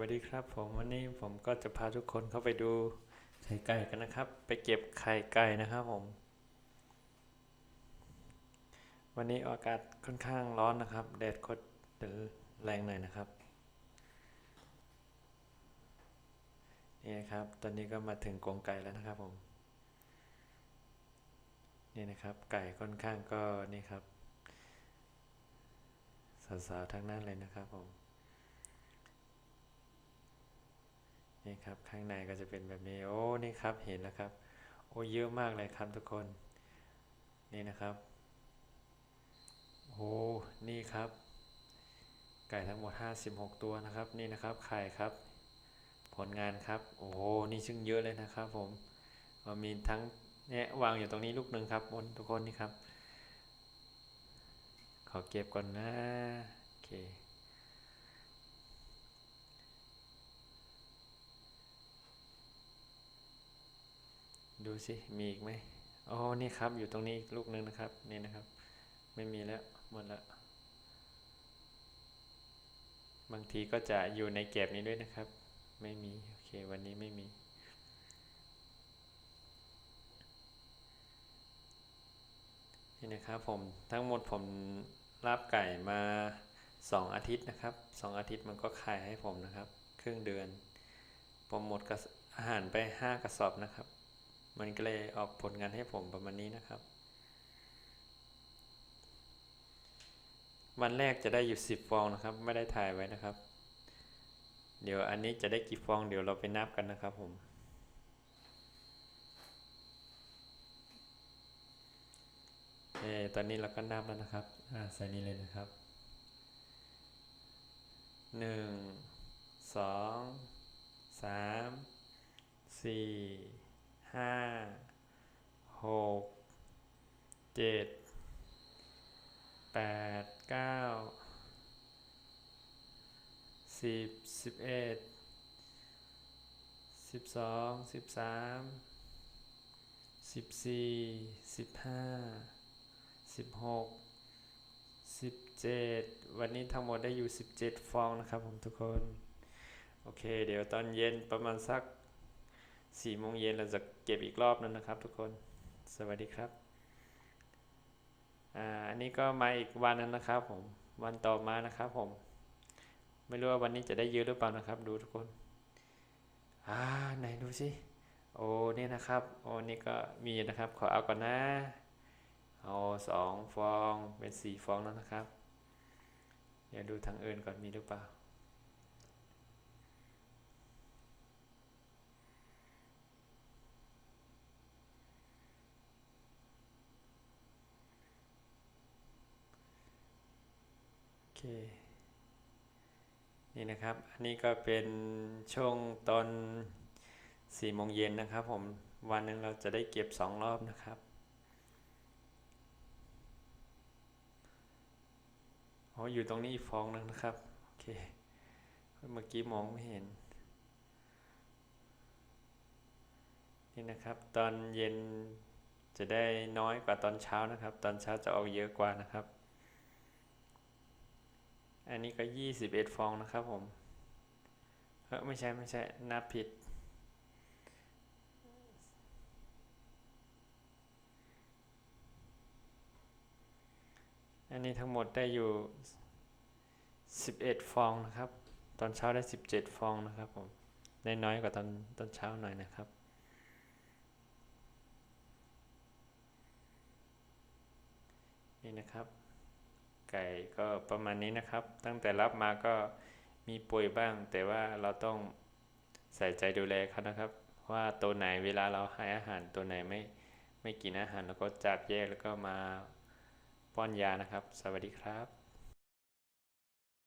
วัสดีครับ ผมวันนี้ผมก็จะพาทุกคนเข้าไปดูไข่ไก่กันนะครับ ไปเก็บไข่ไก่นะครับผม วันนี้อากาศค่อนข้างร้อนนะครับ แดดโคตรแรงหน่อยนะครับนี่นะครับ ตอนนี้ก็มาถึงกรงไก่แล้วนะครับผมนี่นะครับ ไก่ค่อนข้างก็นี่ครับสาวๆทั้งนั้นเลยนะครับผม นี่ครับข้างในก็จะเป็นแบบนี้โอ้นี่ครับเห็นแล้วครับ โอ้เยอะมากเลยครับทุกคนนี่นะครับโอ้นี่ครับ ไก่ทั้งหมด 56 ตัวนะครับ นี่นะครับไข่ครับ ผลงานครับ โอ้นี่ซึ่งเยอะเลยนะครับ ผมมีทั้งเนี่ยวางอยู่ตรงนี้ลูกหนึ่งครับบนทุกคนนี่ครับ ขอเก็บก่อนนะโอเค ดูสิมีอีกไหมอ๋อนี่ครับ อยู่ตรงนี้อีกลูกหนึ่งนะครับ นี่นะครับ ไม่มีแล้วหมดแล้ว บางทีก็จะอยู่ในเก็บนี้ด้วยนะครับ ไม่มี โอเค วันนี้ไม่มีนี่นะครับผมทั้งหมดผมรับไก่มา 2 อาทิตย์นะครับ 2 อาทิตย์มันก็ขายให้ผมนะครับ ครึ่งเดือน ผมหมดกับอาหารไป 5 กระสอบนะครับ มันก็เลยออกผลงานให้ผมประมาณนี้นะครับ วันแรกจะได้อยู่ 10 ฟองนะครับ ไม่ได้ถ่ายไว้นะครับ เดี๋ยวอันนี้จะได้กี่ฟอง เดี๋ยวเราไปนับกันนะครับผมเอตอนนี้เราก็นับแล้วนะครับอ่าใส่นี้เลยนะครับหนึ่งสองสามสี่ ห้าหกเจ็ดแปดเก้าสิบสิบเอ็ดสิบสองสิบสามสิบสี่สิบห้าสิบหกสิบเจ็ดวันนี้ทั้งหมดได้อยู่สิบเจ็ดฟองนะครับผมทุกคน โอเค เดี๋ยวตอนเย็นประมาณสัก สี่โมงเย็นเราจะเก็บอีกรอบนึงนะครับ ทุกคนสวัสดีครับอ่าอันนี้ก็มาอีกวันนึงนะครับผมวันต่อมานะครับผม ไม่รู้ว่าวันนี้จะได้เยอะหรือเปล่านะครับ ดูทุกคนอ่าไหนดูสิโอ้นี่นะครับโอ้นี่ก็มีนะครับ ขอเอาก่อนนะเอาสองฟองเป็นสี่ฟองแล้วนะครับ เดี๋ยวดูทางอื่นก่อนมีหรือเปล่า โอเค นี่นะครับ อันนี้ก็เป็นช่วงตอนสี่โมงเย็นนะครับผมวันหนึ่งเราจะได้เก็บสองรอบนะครับอ๋ออยู่ตรงนี้อีกฟองนึงนะครับ โอเค เมื่อกี้มองไม่เห็น นี่นะครับ ตอนเย็นจะได้น้อยกว่าตอนเช้านะครับ ตอนเช้าจะออกเยอะกว่านะครับ อันนี้ก็ยี่สิบเอ็ดฟองนะครับผมเฮ้ยไม่ใช่ไม่ใช่นับผิด อันนี้ทั้งหมดได้อยู่ 11 ฟองนะครับ ตอนเช้าได้ 17 ฟองนะครับผมได้น้อยกว่าตอนตอนเช้าหน่อยนะครับนี่นะครับ ไก่ก็ประมาณนี้นะครับ ตั้งแต่รับมาก็มีป่วยบ้าง แต่ว่าเราต้องใส่ใจดูแลเขานะครับ ว่าตัวไหนเวลาเราให้อาหารตัวไหนไม่ไม่กินอาหารแล้วก็จับแยกแล้วก็มาป้อนยานะครับ สวัสดีครับ